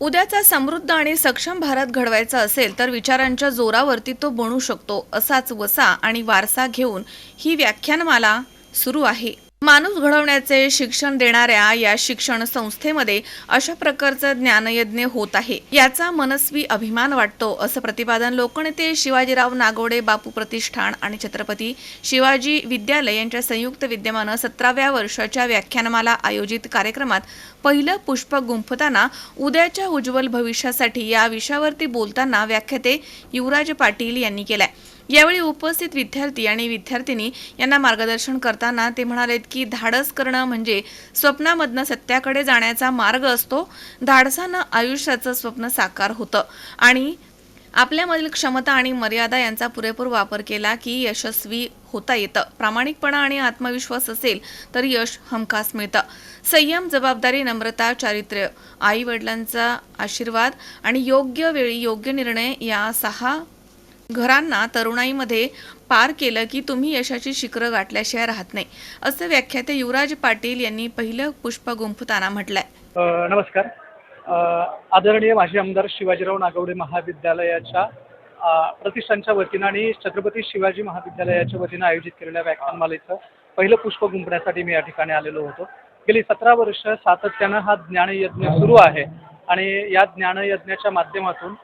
उद्याचा समृद्ध आणि सक्षम भारत घडवायचा असेल तर विचारांच्या जोरावरती तो बनू शकतो असाच वसा आणि वारसा घेऊन ही व्याख्यानमाला सुरू आहे. माणूस घडवण्याचे शिक्षण देणाऱ्या या शिक्षण संस्थेमध्ये अशा प्रकारचं ज्ञानयज्ञ होत आहे. याचा मनस्वी अभिमान वाटतो असं प्रतिपादन लोकनेते शिवाजीराव नागोडे बापू प्रतिष्ठान आणि छत्रपती शिवाजी विद्यालय यांच्या संयुक्त विद्यमानं सतराव्या वर्षाच्या व्याख्यानमाला आयोजित कार्यक्रमात पहिलं पुष्प गुंफताना उद्याच्या उज्ज्वल भविष्यासाठी या विषयावरती बोलताना व्याख्याते युवराज पाटील यांनी केलाय. यावेळी उपस्थित विद्यार्थी आणि विद्यार्थिनी यांना मार्गदर्शन करताना ते म्हणालेत की धाडस करणं म्हणजे स्वप्नामधनं सत्याकडे जाण्याचा मार्ग असतो. धाडसानं आयुष्याचं स्वप्न साकार होतं. आणि आपल्यामधील क्षमता आणि मर्यादा यांचा पुरेपूर वापर केला की यशस्वी होता येतं. प्रामाणिकपणा आणि आत्मविश्वास असेल तर यश हमखास मिळतं. संयम जबाबदारी नम्रता चारित्र्य आई वडिलांचा आशीर्वाद आणि योग्य वेळी योग्य निर्णय या सहा घरांना तरुणाईमध्ये पार केलं की तुम्ही यशाची शिखरं गाठल्याशिवाय राहत नाही असं व्याख्याते युवराज पाटील यांनी पहिलं पुष्प गुंफताना म्हटलंय नमस्कार. आदरणीय माजी आमदार शिवाजीराव नागवडे महाविद्यालयाच्या प्रतिष्ठानच्या वतीनं आणि छत्रपती शिवाजी महाविद्यालयाच्या वतीनं आयोजित केलेल्या व्याख्यानमालेचं पहिलं पुष्प गुंफण्यासाठी मी या ठिकाणी आलेलो होतो. गेली सतरा वर्ष सातत्यानं हा ज्ञानयज्ञ सुरू आहे आणि या ज्ञानयज्ञाच्या माध्यमातून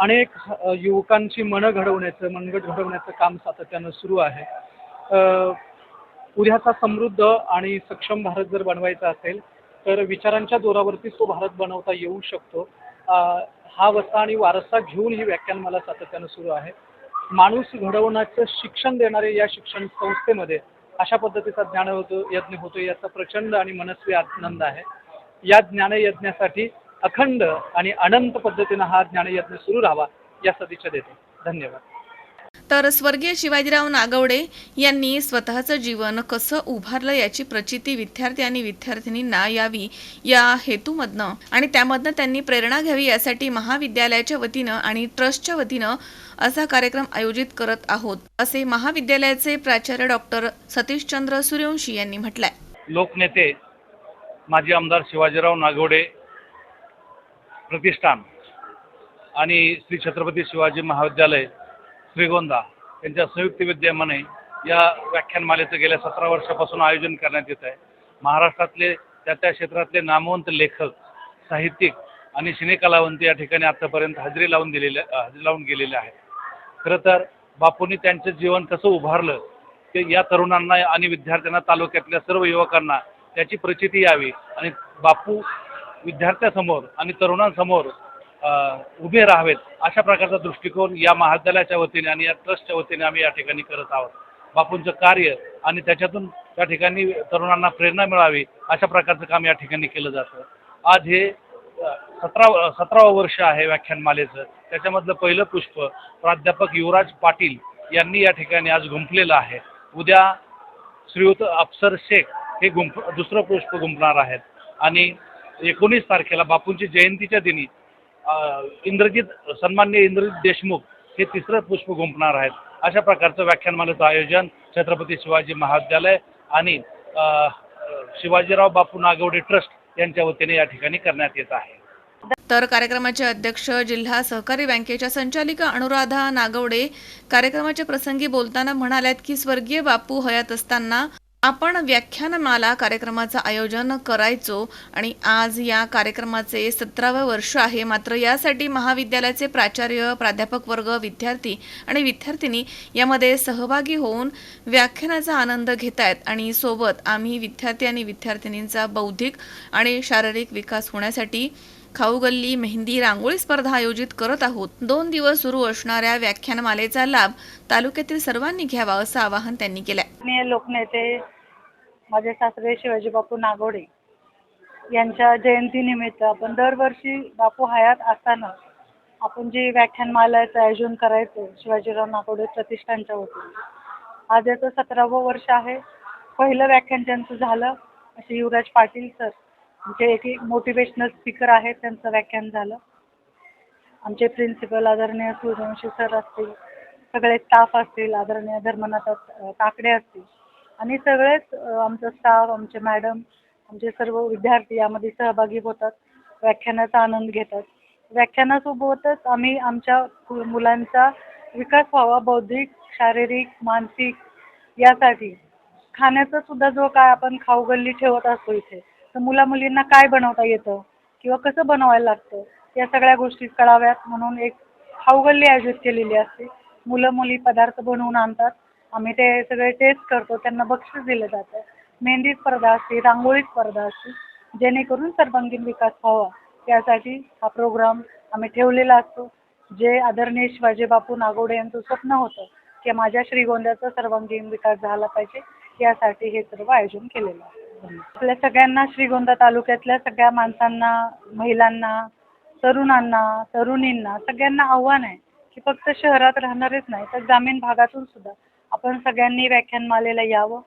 अनेक युवकांची मनं घडवण्याचं मनगट घडवण्याचं काम सातत्यानं सुरू आहे. उद्याचा समृद्ध आणि सक्षम भारत जर बनवायचा असेल तर विचारांच्या जोरावरतीच तो भारत बनवता येऊ शकतो. हा वसा आणि वारसा घेऊन ही व्याख्यान मला सातत्यानं सुरू आहे. माणूस घडवण्याचं शिक्षण देणारे या शिक्षण संस्थेमध्ये अशा पद्धतीचा ज्ञान होतो यज्ञ होतो याचा प्रचंड आणि मनस्वी आनंद आहे. या ज्ञानयज्ञासाठी अखंड आणि अनंत पद्धतीनं हा ज्ञानयज्ञ सुरू राहावा या सदिच्छा देतो. धन्यवाद. तर स्वर्गीय शिवाजीराव नागवडे यांनी स्वतःचं जीवन कसं उभारलं याची प्रचिती विद्यार्थी आणि विद्यार्थिनींना यावी या हेतूमधनं आणि त्यामधनं त्यांनी प्रेरणा घ्यावी यासाठी महाविद्यालयाच्या वतीनं आणि ट्रस्टच्या वतीनं असा कार्यक्रम आयोजित करत आहोत असे महाविद्यालयाचे प्राचार्य डॉक्टर सतीशचंद्र सूर्यवंशी यांनी म्हटलंय. लोकनेते माजी आमदार शिवाजीराव नागवडे प्रतिष्ठान. आणि श्री छत्रपती शिवाजी महाविद्यालय श्रीगोंदा यांच्या संयुक्त विद्यमाने या व्याख्यानमालेचं गेल्या सतरा वर्षापासून आयोजन करण्यात येत आहे. महाराष्ट्रातले त्या त्या क्षेत्रातले नामवंत लेखक साहित्यिक आणि सिनेकलावंत या ठिकाणी आत्तापर्यंत हजेरी लावून दिलेले हजेरी लावून गेलेले आहेत. खरं तर बापूंनी त्यांचं जीवन कसं उभारलं ते या तरुणांना आणि विद्यार्थ्यांना तालुक्यातल्या सर्व युवकांना त्याची प्रचिती यावी आणि बापू विद्यार्थ्यासमोर आणि तरुणांसमोर उभे राहावेत अशा प्रकारचा दृष्टिकोन या महाविद्यालयाच्या वतीने आणि या ट्रस्टच्या वतीने आम्ही या ठिकाणी करत आहोत. बापूंचं कार्य आणि त्याच्यातून त्या ठिकाणी तरुणांना प्रेरणा मिळावी अशा प्रकारचं काम या ठिकाणी केलं जातं. आज हे सतरा सतरावं वर्ष आहे व्याख्यानमालेचं. त्याच्यामधलं पहिलं पुष्प प्राध्यापक युवराज पाटील यांनी या ठिकाणी आज गुंफलेलं आहे. उद्या श्रीयुत अफसर शेख हे गुंफ दुसरं पुष्प गुंफणार आहेत. आणि एकोणीस तारखेला बापूंची जयंतीच्या दिनी इंद्रजित सन्मान्य इंद्रजित देशमुख हे तिसरं पुष्प गुंफणार आहेत. अशा प्रकारचं व्याख्यानमालेचं आयोजन छत्रपती शिवाजी महाविद्यालय आणि शिवाजीराव बापू नागवडे ट्रस्ट यांच्या वतीने या ठिकाणी करण्यात येत आहे. तर कार्यक्रमाचे अध्यक्ष जिल्हा सहकारी बँकेच्या संचालिका अनुराधा नागवडे कार्यक्रमाच्या प्रसंगी बोलताना म्हणाल्यात की स्वर्गीय बापू हयात असताना आपण व्याख्यानमाला कार्यक्रमाचं आयोजन करायचो आणि आज या कार्यक्रमाचे सतरावं वर्ष आहे. मात्र यासाठी महाविद्यालयाचे प्राचार्य प्राध्यापक वर्ग विद्यार्थी आणि विद्यार्थिनी यामध्ये सहभागी होऊन व्याख्यानाचा आनंद घेत आहेत आणि सोबत आम्ही विद्यार्थी आणि विद्यार्थिनींचा बौद्धिक आणि शारीरिक विकास होण्यासाठी खाऊगल्ली मेहंदी रांगोळी स्पर्धा आयोजित करत आहोत. दोन दिवस सुरू असणाऱ्या व्याख्यानमालेचा लाभ तालुक्यातील सर्वांनी घ्यावा असं आवाहन त्यांनी केलं मी लोकनेते माझे सासरे शिवाजी बापू नागोडे यांच्या जयंतीनिमित्त आपण दरवर्षी बापू हयात असताना आपण जी व्याख्यानमालाचं आयोजन करायचं शिवाजीराव नागोडे प्रतिष्ठानच्या वतीने. आज याचं सतरावं वर्ष आहे. पहिलं व्याख्यान त्यांचं झालं असे युवराज पाटील सर आमचे एक मोटिवेशनल स्पीकर आहेत त्यांचं व्याख्यान झालं. आमचे प्रिन्सिपल आदरणीय सूर्यवंशी सर असतील सगळे स्टाफ असतील आदरणीय धर्मनाथ काकडे असतील. आणि सगळेच अ, आमचा स्टाफ आमचे मॅडम आमचे सर्व विद्यार्थी यामध्ये सहभागी होतात व्याख्यानाचा आनंद घेतात. व्याख्यानासोबतच आम्ही आमच्या मुलांचा विकास व्हावा बौद्धिक शारीरिक मानसिक यासाठी. खाण्याचा सुद्धा जो काय आपण खाऊगल्ली ठेवत असतो इथे तर मुला मुलींना काय बनवता येतं? किंवा कसं बनवायला लागतं? या सगळ्या गोष्टी कळाव्यात म्हणून एक खाऊगल्ली आयोजित केलेली असते. मुलं मुली पदार्थ बनवून आणतात. आम्ही ते सगळे टेस्ट करतो. त्यांना बक्षीस दिलं जातं. मेहंदी स्पर्धा असते रांगोळी स्पर्धा असते. जेणेकरून सर्वांगीण विकास व्हावा. त्यासाठी हा प्रोग्राम आम्ही ठेवलेला असतो. जे आदरणीय शिवाजी बापू नागोडे यांचं स्वप्न होतं की माझ्या श्रीगोंद्याचा सर्वांगीण विकास झाला पाहिजे. यासाठी हे सर्व आयोजन केलेलं आहे. आपल्या सगळ्यांना श्रीगोंदा तालुक्यातल्या सगळ्या माणसांना महिलांना तरुणांना तरुणींना सगळ्यांना आव्हान आहे की फक्त शहरात राहणारेच नाही तर ग्रामीण भागातून सुद्धा आपण सगळ्यांनी व्याख्यानमालेला यावं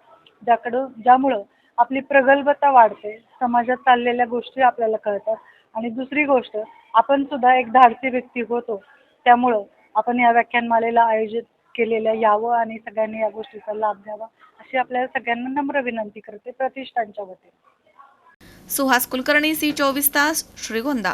ज्याकडं ज्यामुळं आपली प्रगल्भता वाढते समाजात चाललेल्या गोष्टी आपल्याला कळतात. आणि दुसरी गोष्ट आपण सुद्धा एक धाडसी व्यक्ती होतो त्यामुळं आपण या व्याख्यानमालेला आयोजित केलेल्या यावं आणि सगळ्यांनी या गोष्टीचा लाभ घ्यावा. अशी आपल्या सगळ्यांना नम्र विनंती करते प्रतिष्ठानच्या वतीने. सुहास कुलकर्णी सी चोवीस तास श्रीगोंदा.